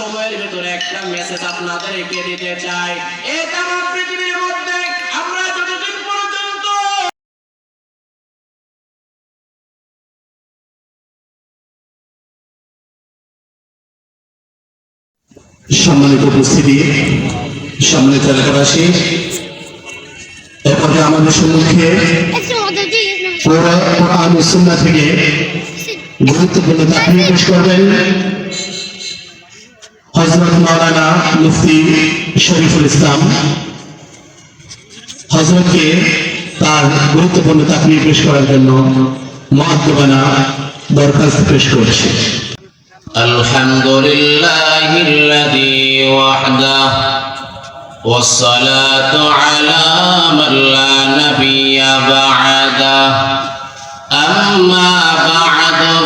সময়ের ভিতরে একটা মেসেজ আপনাদের আপনাদেরকে দিতে চাই। সম্মানিত উপস্থিতি, সম্মানিত এলাকাবাসী, এরপরে আমাদের সম্মুখে থেকে গুরুত্বপূর্ণ চাকরি পেশ করবেন। হজরত মাওলানা মুফতি শরীফুল ইসলাম হজরতকে তার গুরুত্বপূর্ণ চাকরি পেশ করার জন্য মহাত্মানা দরখাস্ত পেশ করছে الحمد لله الذي وحده والصلاة على من لا نبي بعده أما بعد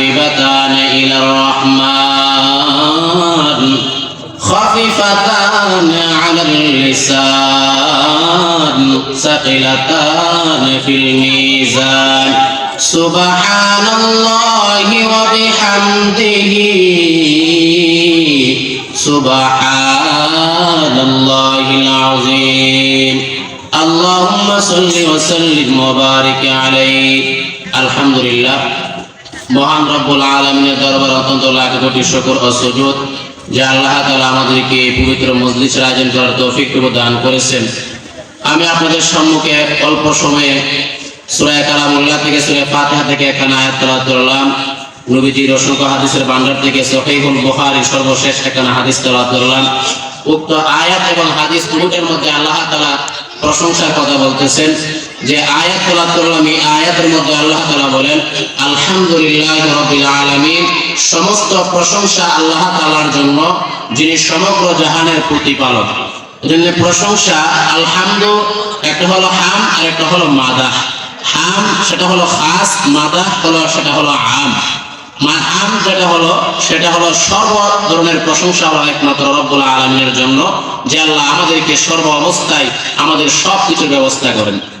حبيبتان الى الرحمن خفيفتان على اللسان ثقلتان في الميزان سبحان الله وبحمده سبحان الله العظيم اللهم صل وسلم وبارك عليه الحمد لله মহান রব্বুল আলমিনের দরবার অত্যন্ত লাখ কোটি শকর ও সুজুদ যে আল্লাহ তাআলা আমাদেরকে এই পবিত্র মজলিসের আয়োজন করার তৌফিক প্রদান করেছেন। আমি আপনাদের সম্মুখে অল্প সময়ে সূরা কালামুল্লাহ থেকে সূরা ফাতিহা থেকে একখানা আয়াত তেলাওয়াত করলাম। নবীজির অসংখ্য হাদিসের ভান্ডার থেকে সহিহুল বুখারীর সর্বশেষ একখানা হাদিস তেলাওয়াত করলাম। উক্ত আয়াত এবং হাদিস দুটোর মধ্যে আল্লাহ তাআলা প্রশংসার কথা বলতেছেন। যে আয়াত তেলাওয়াত করলাম এই আয়াতের মধ্যে আল্লাহ তাআলা বলেন, আলহামদুলিল্লাহ আলামিন। সমস্ত প্রশংসা আল্লাহ তাআলার জন্য, যিনি সমগ্র জাহানের প্রতিপালক। এজন্য প্রশংসা, আলহামদু, একটা হলো হাম, আর একটা হলো মাদাহ হাম, সেটা হলো খাস মাদাহ হলো, সেটা হলো আম। আম যেটা হলো, সেটা হলো সর্ব ধরনের প্রশংসা হলো একমাত্র রব্বুল আলমিনের জন্য, যে আল্লাহ আমাদেরকে সর্ব অবস্থায় আমাদের সব কিছুর ব্যবস্থা করেন। জন্য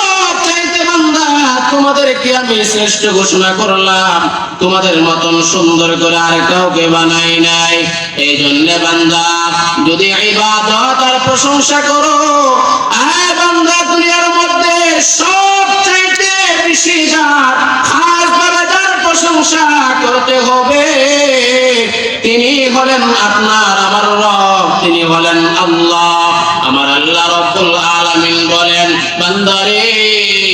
তোমাদেরকে আমি শ্রেষ্ঠ ঘোষণা করলাম? তোমাদের মতন সুন্দর করে আর কাউকে বানাই নাই। এই জন্য বান্দা, যদি ইবাদত আর প্রশংসা করো বান্দা, দুনিয়ার মধ্যে সব বেশি যার খাস ভাবে প্রশংসা করতে হবে, তিনি হলেন আপনার আমার রব, তিনি হলেন আল্লাহ। আমার আল্লাহ রব্বুল আলামিন বলেন, বান্দারে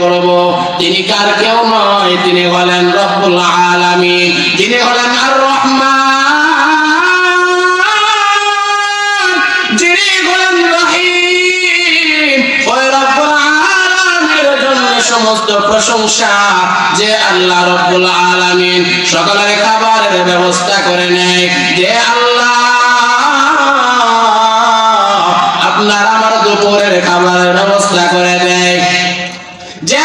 করব? তিনি কার কেউ নয়, তিনি হলেন রব্বুল আলামিন। তিনি হলেন আর রহমান সমস্ত প্রশংসা যে আল্লাহ রব্বুল আলামিন। সকলের খাবারের ব্যবস্থা করে নেয় আল্লাহ, আপনার আমার দুপুরের খাবারের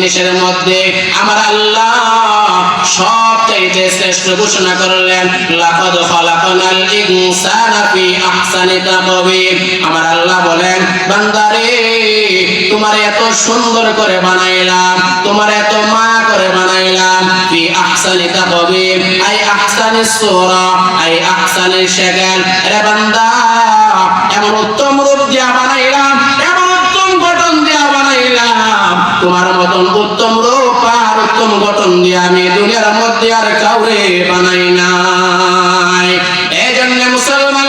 জিনিসের মধ্যে আমার আল্লাহ সবচাইতে শ্রেষ্ঠ ঘোষণা করলেন, লাকাদ খালাকনাল ইনসানা ফি আহসানি তাকওয়িম। আমার আল্লাহ বলেন, বান্দারে, তোমার এত সুন্দর করে বানাইলাম, তোমার এত মা করে বানাইলাম, ফি আহসানি তাকওয়িম, আই আহসানি সূরা, আই আহসানি শাকাল। রে বান্দা, এমন উত্তম রূপ দিয়া বানাইলাম এমন উত্তম গঠন দিয়া বানাইলাম তোমার মতন উত্তম রূপ আর উত্তম গঠন দিয়ে আমি দুনিয়ার মধ্যে আর কাউরে বানাই নাই। এই জন্য মুসলমান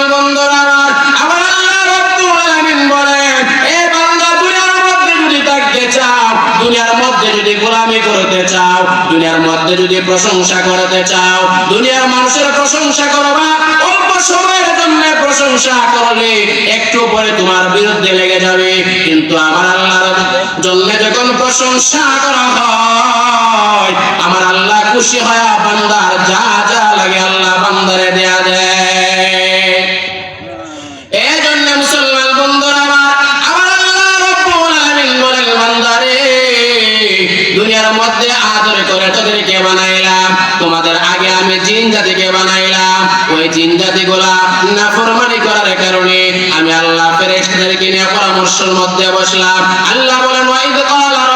দুনিয়ার মধ্যে যদি গোলামি করতে চাও, দুনিয়ার মধ্যে যদি প্রশংসা করতে চাও, দুনিয়ার মানুষের প্রশংসা করবা প্রশংসা করলে একটু পরে তোমার বিরুদ্ধে লেগে যাবে। প্রশংসা করা হয়। আমার আল্লাহ খুশি হয় বান্দার যা যা লাগে আল্লাহ বান্দারে দেয়া আল্লাহ বলেন দুনিয়ার মধ্যে আদর করে বানাইলাম। তোমাদের আগে আমি জিন জাতিকে বানাইলাম। ওই জিন করার কারণে আমি পরামর্শের মধ্যে বসলাম। আল্লাহ বলেন, ওয়াইদ ক্বালা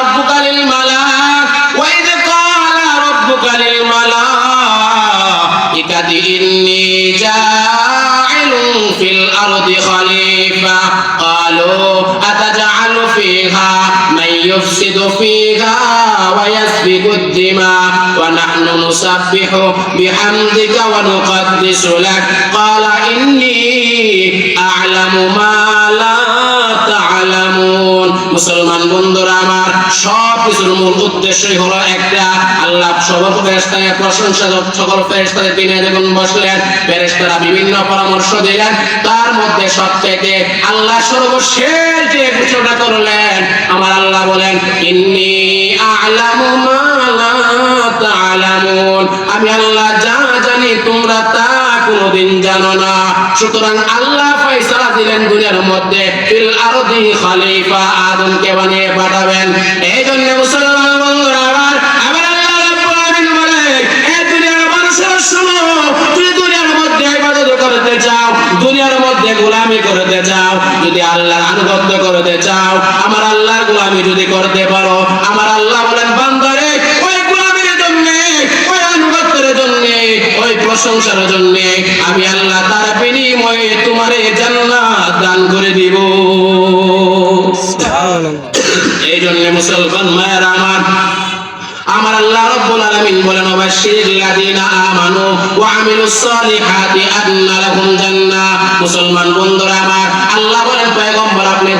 ফিল আরদি খলিফা قالوا أتجعل فيها من يفسد فيها ويسفك الدماء ونحن نسبح بحمدك ونقدس لك قال إني أعلم ما لا تعلمون মুসলমান বন্ধুরা আমার সব কিছুর মূল উদ্দেশ্যই হলো একটা আল্লাহ সবার ফেরেশতাকে প্রশংসা সকল ফেরেশতাদের দিনে যখন বসলেন ফেরেশতারা বিভিন্ন পরামর্শ দিলেন তার মধ্যে সবচাইতে আল্লাহ সর্বশেষ যে ঘোষণা করলেন, আমার আল্লাহ বলেন, ইন্নি আমি আল্লাহ যা জানি, তোমরা তা কোনোদিন জানো না। সুতরাং আল্লাহ ফয়সালা দিলেন দুনিয়ার মধ্যে, ফিল আরদি খলিফা আদমকে বানিয়ে পাঠাবেন। এই জন্য মুসলমান করতে চাও, দুনিয়ার মধ্যে গোলামি চাও যদি আল্লাহর আনুগত্য করতে চাও আমার আল্লাহর গোলামি যদি করতে পারো আমার আল্লাহ বলেন বান্দারে ওই গোলামির জন্য ওই আনুগত্যের জন্য ওই প্রশংসার জন্য আমি আল্লাহ তার বিনিময়ে তোমারে জান্নাত দান করে দিব। এই জন্য মুসলমান মায়ের আমার আমার আল্লাহ রাব্বুল আলামিন বলেন ওয়াবাশশিরিল লাযিনা আমানু ওয়া আমিলুস সালিহাতি আন্না লাহুম জান্নাহ। মুসলমান বন্ধুরা আমার আল্লাহ বলেন পয়গম্বর আপনি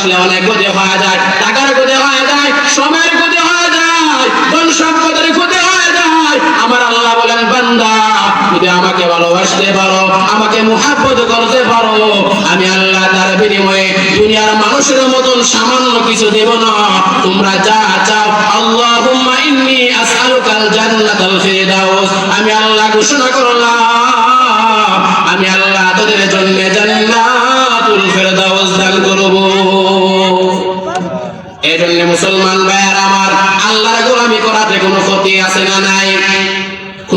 ভালোবাসলে অনেক যদি আমাকে ভালোবাসতে পারো, আমাকে মুহাব্বত করতে পারো। আমি আল্লাহ তার বিনিময়ে দুনিয়ার মানুষের মতন সামান্য কিছু দেব না। তোমরা যা চাও, আল্লাহুম্মা ইন্নী আসআলুকাল জান্নাতাল ফিরদাউস। আমি আল্লাহ ঘোষণা করলাম, আমি আল্লাহ তোদের জন্য জান্নাতুল ফিরদাউস দান করব। এই জন্য মুসলমান ভাইয়ার আমার, আল্লাহর গোলামি করাতে কোনো ক্ষতি আছে না নাই?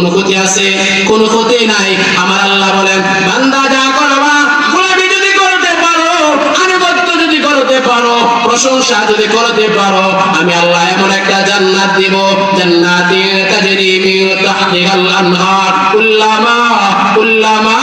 কোনো ক্ষতি আছে? কোনো ক্ষতি নাই। আমার আল্লাহ বলেন, বান্দা যা করবা, গোলামি যদি করতে পারো, আনুগত্য যদি করতে পারো, প্রশংসা যদি করতে পারো, আমি আল্লাহ এমন একটা জান্নাত দিব জান্নাতিন তাজরি মিন তাহতিহাল আনহার। কুল্লামা কুল্লামা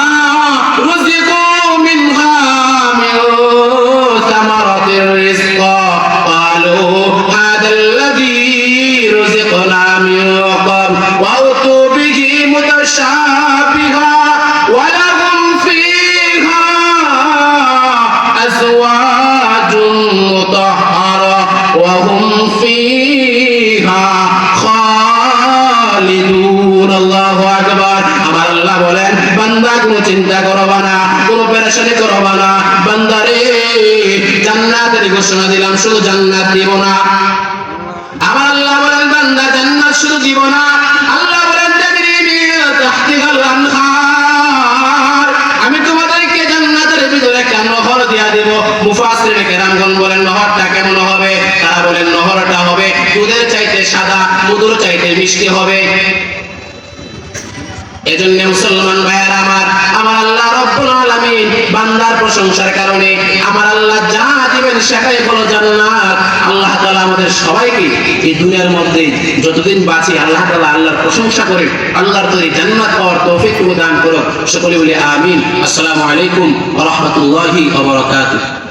ঘোষণা দিলাম, শুধু জান্নাত দিব না। আমার আল্লাহ বলেন, বান্দা জান্নাত শুধু দিব না। আল্লাহ বলেন আমি তোমাদেরকে জান্নাতের ভিতরে নহর দিয়া কেরামগণ বলেন, নহরটা কেমন হবে? তারা বলেন, নহরটা হবে দুধের চাইতে সাদা, মধুর চাইতে মিষ্টি হবে। এজন্য মুসলমান ভাইয়ের আমার আমার আল্লাহ রব্বুল আলামিন বান্দার প্রশংসার কারণে দিবেন বলো জানে জান্নাত। আল্লাহ তালা আমাদের সবাইকে এই দুনিয়ার মধ্যে যতদিন বাঁচি, আল্লাহ তাআলা আল্লাহর প্রশংসা করে আল্লাহর তৈরি জান্নাত পাওয়ার তৌফিক প্রদান করুক। সকলে বলি আমিন। আসসালামু আলাইকুম রাহমাতুল্লাহি বারাকাতুহু।